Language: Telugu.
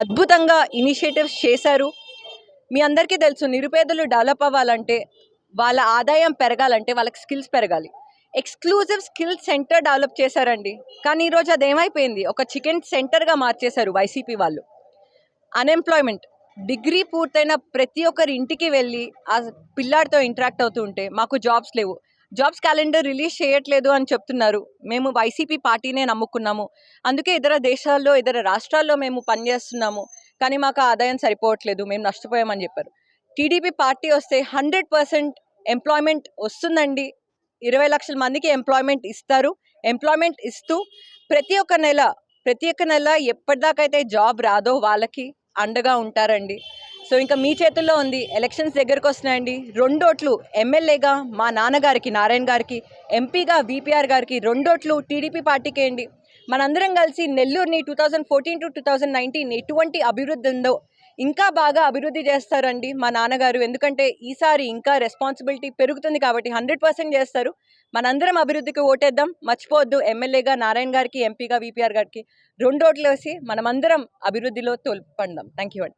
అద్భుతంగా ఇనిషియేటివ్స్ చేశారు. మీ అందరికీ తెలుసు నిరుపేదలు డెవలప్ అవ్వాలంటే వాళ్ళ ఆదాయం పెరగాలంటే వాళ్ళకి స్కిల్స్ పెరగాలి. ఎక్స్క్లూజివ్ స్కిల్ సెంటర్ డెవలప్ చేశారండి. కానీ ఈరోజు అది ఏమైపోయింది ఒక చికెన్ సెంటర్గా మార్చేశారు వైసీపీ వాళ్ళు. అన్ఎంప్లాయ్మెంట్ డిగ్రీ పూర్తయిన ప్రతి ఒక్కరి ఇంటికి వెళ్ళి ఆ పిల్లాడితో ఇంటరాక్ట్ అవుతూ ఉంటే మాకు జాబ్స్ లేవు. జాబ్స్ క్యాలెండర్ రిలీజ్ చేయట్లేదు అని చెప్తున్నారు. మేము వైసీపీ పార్టీనే నమ్ముకున్నాము. అందుకే ఇతర దేశాల్లో ఇతర రాష్ట్రాల్లో మేము పనిచేస్తున్నాము. కానీ మాకు ఆదాయం సరిపోవట్లేదు. మేము నష్టపోయామని చెప్పారు. టీడీపీ పార్టీ వస్తే హండ్రెడ్ పర్సెంట్ ఎంప్లాయ్మెంట్ వస్తుందండి. ఇరవై లక్షల మందికి ఎంప్లాయ్మెంట్ ఇస్తారు. ఎంప్లాయ్మెంట్ ఇస్తూ ప్రతి ఒక్క నెల ప్రతి ఒక్క నెల ఎప్పటిదాకైతే జాబ్ రాదో వాళ్ళకి అండగా ఉంటారండి. సో ఇంకా మీ చేతుల్లో ఉంది. ఎలక్షన్స్ దగ్గరకు వస్తున్నాయండి. రెండోట్లు ఎమ్మెల్యేగా మా నాన్నగారికి నారాయణ గారికి ఎంపీగా విపిఆర్ గారికి రెండోట్లు టీడీపీ పార్టీకి వేయండి. మనందరం కలిసి నెల్లూరుని two thousand fourteen to two thousand nineteen ఎటువంటి అభివృద్ధి ఉందో ఇంకా బాగా అభివృద్ధి చేస్తారండి మా నాన్నగారు. ఎందుకంటే ఈసారి ఇంకా రెస్పాన్సిబిలిటీ పెరుగుతుంది కాబట్టి హండ్రెడ్ పర్సెంట్ చేస్తారు. మనందరం అభివృద్ధికి ఓటేద్దాం. మర్చిపోవద్దు. ఎమ్మెల్యేగా నారాయణ గారికి ఎంపీగా విపిఆర్ గారికి రెండు ఓట్లు వేసి మనమందరం అభివృద్ధిలో తోల్పందాం థ్యాంక్ యూ అండి.